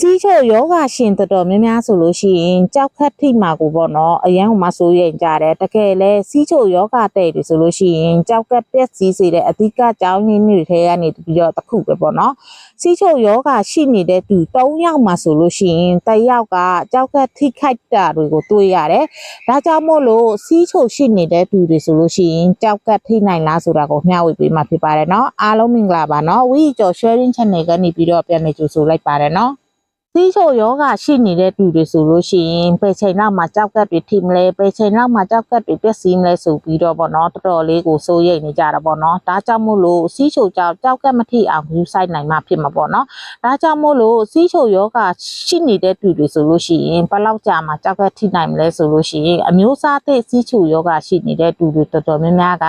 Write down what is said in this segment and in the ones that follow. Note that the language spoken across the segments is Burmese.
စီးချိုယောဂရှင်တော်တော်များများဆိုလို့ရှိရင်ကြောက်ခတ်ထိမှာကိုပေါ့နော်အရန်ကမှဆိုရင်ကြတယ်တကယ်လဲစီးချိုယောဂတဲ့တွေဆိုလို့ရှိရင်ကြောက်ကက်ပျက်စီးစေတဲ့အဓိကအကြောင်းရင်းတွေထဲကနေပြီးတော့တစ်ခုပဲပေါ့နော်စီးချိုယောဂရှိနေတဲ့သူ၃ယောက်မှဆိုလို့ရှိရင်တစ်ယောက်ကကြောက်ကက်ထိခိုက်တာတွေကိုတွေ့ရတယ်ဒါကြောင့်မို့လို့စီးချိုရှိနေတဲ့သူတွေဆိုလို့ရှိရင်ကြောက်ကက်ထိနိုင်လားဆိုတာကိုမျှဝေပေးမှာဖြစ်ပါတယ်နော်အားလုံးမင်္ဂလာပါနော်ဝီကျော် sharing channel ကနေပြီးတော့ပြန်နေကြိုဆိုလိုက်ပါတယ်နော် စီးချိုယောဂရှိနေတဲ့သူတွေဆိုလို့ရှိရင်ပယ်ချိန်နောက်မှာကြောက်ကက်တွေထိမလဲပယ်ချိန်နောက်မှာကြောက်ကက်တွေပျက်စီးမလဲဆိုပြီးတော့ဗောနော်တော်တော်လေးကိုစိုးရိမ်နေကြတာဗောနော်ဒါကြောင့်မို့လို့စီးချိုကြောက်ကြောက်ကက်မထိအောင်ယူဆိုင်နိုင်မှာဖြစ်မှာဗောနော်ဒါကြောင့်မို့လို့စီးချိုယောဂရှိနေတဲ့သူတွေဆိုလို့ရှိရင်ဘယ်လောက်ကြာမှကြောက်ကက်ထိနိုင်မလဲဆိုလို့ရှိရင်အမျိုးအစားသစ်စီးချိုယောဂရှိနေတဲ့သူတွေတော်တော်များများက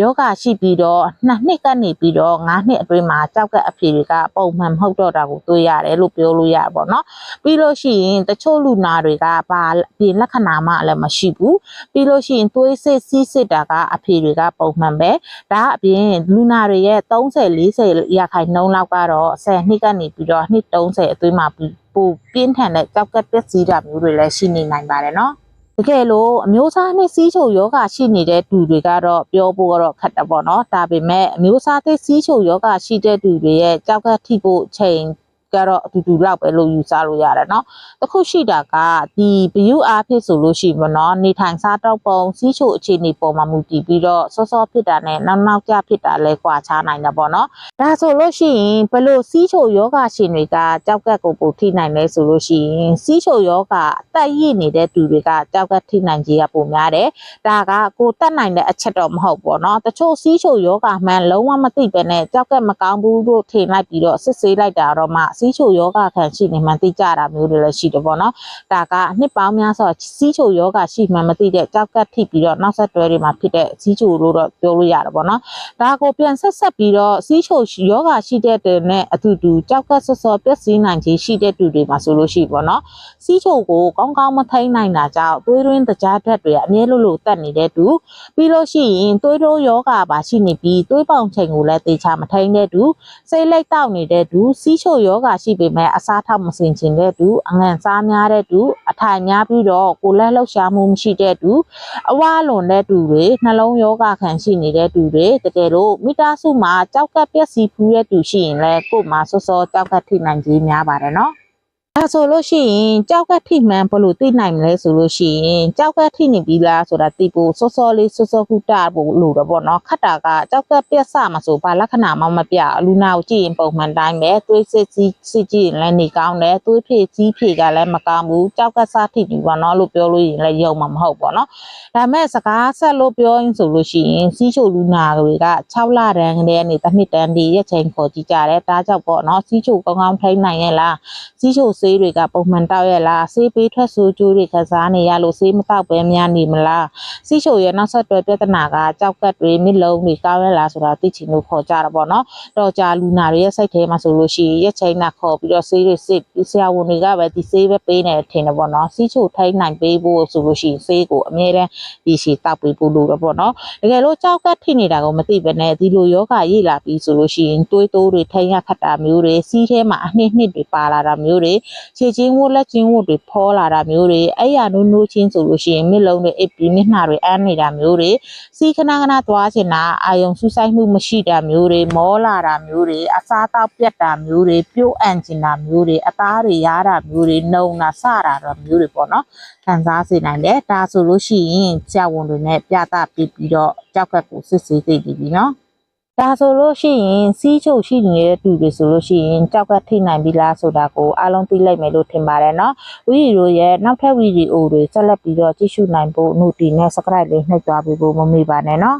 ယောဂရှိပြီးတော့နှစ်နှစ်ကနေပြီးတော့၅နှစ်အတွင်းမှာကြောက်ကက်အဖြေတွေကပုံမှန်မဟုတ်တော့တာကိုတွေ့ရတယ်လို့ပြောလို့ရပါဗောနော်ပြီးလို့ရှိရင်တချို့လူနာတွေကဘာပြင်လက္ခဏာမှလည်းမရှိဘူးပြီးလို့ရှိရင်သွေးစစ်စီးစစ်တာကအဖြေတွေကပုံမှန်ပဲဒါအပြင်လူနာတွေရဲ့30 40ရာခိုင်နှုန်းလောက်ကတော့10နှစ်ကနေပြီးတော့နှစ်30အတွင်းမှာပိုပြင်းထန်တဲ့ကြောက်ကက်ပျက်စီးတာမျိုးတွေလည်းရှိနေနိုင်ပါတယ်နော်တကယ်လို့အမျိုးအစားနဲ့စီးချိုယောဂရှိနေတဲ့သူတွေကတော့ပြောဖို့ကတော့ခက်တယ်ပေါ့နော်ဒါပေမဲ့အမျိုးအစားသစ်စီးချိုယောဂရှိတဲ့သူတွေရဲ့ကြောက်ကက်ထိဖို့ချိန် ကတော့အတူတူလောက်ပဲလို့ယူဆလို့ရတယ်เนาะတခုရှိတာကဒီဘယူအားဖြစ်ဆိုလို့ရှိမနော်နေထိုင်စားတော့ပုံစီးချိုအခြေအနေပေါ်မှာမူတည်ပြီးတော့စောစောဖြစ်တာနဲ့နောက်နောက်ကျဖြစ်တာလဲကွာခြားနိုင်တာပေါ့နော်ဒါဆိုလို့ရှိရင်ဘလို့စီးချိုယောဂရှင်တွေကကြောက်ကက်ကိုပိုထိနိုင်လဲဆိုလို့ရှိရင်စီးချိုယောဂတက်ရည်နေတဲ့သူတွေကကြောက်ကက်ထိနိုင်ကြီးကပိုများတယ်ဒါကကိုတက်နိုင်တဲ့အချက်တော့မဟုတ်ပေါ့နော်တချို့စီးချိုယောဂမှန်လုံးဝမသိပဲနဲ့ကြောက်ကက်မကောင်းဘူးလို့ထင်လိုက်ပြီးတော့စစ်ဆေးလိုက်တာတော့မှ စီးချိုယောဂခံရှိနေမှသိကြတာမျိုးတွေလည်းရှိတယ်ပေါ့နော်ဒါကအနှစ်ပေါင်းများစွာစီးချိုယောဂရှိမှမသိတဲ့ကြောက်ကက်ထိပြီးတော့နောက်ဆက်တွဲတွေမှာဖြစ်တဲ့စီးချိုလို့တော့ပြောလို့ရတယ်ပေါ့နော်ဒါကိုပြန်ဆက်ဆက်ပြီးတော့စီးချိုယောဂရှိတဲ့တဲ့နဲ့အတူတူကြောက်ကက်ဆော့ဆော့ပြည့်စည်နိုင်ခြင်းရှိတဲ့သူတွေမှာဆိုလို့ရှိပေါ့နော်စီးချိုကိုကောင်းကောင်းမထိန်နိုင်တာကြောင့်သွေးရင်းတကြားဓာတ်တွေအမြဲလို့လို့တက်နေတဲ့သူပြီးလို့ရှိရင်သွေးတိုးယောဂပါရှိနေပြီးသွေးပေါင်ချိန်ကိုလည်းတေချာမထိန်တဲ့သူစိတ်လိုက်တောက်နေတဲ့သူစီးချိုယောဂရှိပေမဲ့အစားထောက်မစင်ချင်တဲ့သူအငံစားများတဲ့သူအထိုင်များပြီးတော့ကိုယ်လက်လှုပ်ရှားမှုမရှိတဲ့သူအဝါလွန်တဲ့သူတွေနှလုံးယောဂခံရှိနေတဲ့သူတွေတကယ်လို့မိသားစုမှာကြောက်ကပ်ပျက်စီးဖူးတဲ့သူရှိရင်လည်းကိုယ်မှာစောစောကြောက်ကပ်ထိနိုင်ကြီးများပါတယ်နော် ဒါဆိုလို့ရှိရင်ကြောက်ကထိမှန်ဘလို့သိနိုင်မလဲဆိုလို့ရှိရင်ကြောက်ကထိနေပြီလားဆိုတာသိဖို့စောစောလေးစောစောခုတာဖို့လို့တော့ပေါ့နော်ခတ်တာကကြောက်ကပြက်စမှာဆိုဘာလက္ခဏာမှမပြလူနာကိုကြည့်ရင်ပုံမှန်တိုင်းပဲသွေးစစ်ကြီးစစ်ကြည့်ရင်လည်းနေကောင်းတယ်သွေးဖြည့်ကြီးဖြည့်ကလည်းမကောင်းဘူးကြောက်ကစားထိပြီပေါ့နော်လို့ပြောလို့ရင်လည်းယုံမှာမဟုတ်ပေါ့နော်ဒါမဲ့စကားဆက်လို့ပြောရင်ဆိုလို့ရှိရင်စီးချိုလူနာတွေက6လတန်းကလေးကနေတစ်နှစ်တန်းဒီရက်ချိန်ခေါ်ကြည့်ကြတယ်ဒါကြောင့်ပေါ့နော်စီးချိုကောင်းကောင်းထိန်းနိုင်ရဲ့လားစီးချိုဆေးတွေကပုံမှန်တောက်ရဲ့လားဆေးပေးထွက်ဆိုးကျိုးတွေကစားနေရလို့ဆေးမတောက်ပဲများနေမလားစီးချိုရဲ့နောက်ဆက်တွဲပြဿနာကကြောက်ကတ်တွေမြစ်လုံးတွေကောင်းရလားဆိုတာသိချင်လို့ခေါ်ကြတာပေါ့နော်တော့ကြာလူနာတွေရဲ့စိတ်ထဲမှာဆိုလို့ရှိရင်ရက်ချိန်နဲ့ခေါ်ပြီးတော့ဆေးတွေစစ်ဆရာဝန်တွေကပဲဒီဆေးပဲပေးနေတယ်ထင်တယ်ပေါ့နော်စီးချိုထိန်းနိုင်ပေးဖို့ဆိုလို့ရှိရင်ဆေးကိုအမြဲတမ်းဒီရှိတောက်ပေးဖို့လိုတော့ပေါ့နော်တကယ်လို့ကြောက်ကတ်ထိနေတာကိုမသိပဲနဲ့ဒီလိုယောဂရေးလာပြီးဆိုလို့ရှိရင်တွေးတိုးတွေထိန်းရခတ်တာမျိုးတွေစီးထဲမှာအနှစ်နှစ်တွေပါလာတာမျိုးတွေခြေချင်းဝတ်လက်ချင်းဝတ်တွေဖောလာတာမျိုးတွေအဲ့ရနိုးနိုးချင်းဆိုလို့ရှိရင်မျက်လုံးတွေအိပ်ပြီးမျက်နှာတွေအန်းနေတာမျိုးတွေစီးခဏခဏသွားချင်တာအာယုံဆူဆိုင်မှုမရှိတာမျိုးတွေမောလာတာမျိုးတွေအစားတောက်ပြတ်တာမျိုးတွေပြုတ်အန်ချင်တာမျိုးတွေအသားတွေရားတာမျိုးတွေနှုံတာစတာမျိုးတွေပေါ့နော်ခံစားစေနိုင်တယ်ဒါဆိုလို့ရှိရင်ဆရာဝန်တွေနဲ့ပြသပြီးပြီးတော့ကြောက်ကတ်ကိုစစ်ဆေးသိပြီပြီနော် ဒါဆိုလို့ရှိရင်စီးချုပ်ရှိနေတဲ့သူတွေဆိုလို့ရှိရင်ကြောက်ကထိနိုင်ပြီလားဆိုတာကိုအားလုံးသိလိုက်မယ်လို့ထင်ပါတယ်เนาะဝီဒီယိုရဲ့နောက်ထပ်ဗီဒီယိုတွေဆက်လက်ပြီးတော့ကြည့်ရှုနိုင်ဖို့နှုတ်တီနဲ့ subscribe လေးနှိပ်သွားပေးဖို့မမေ့ပါနဲ့เนาะ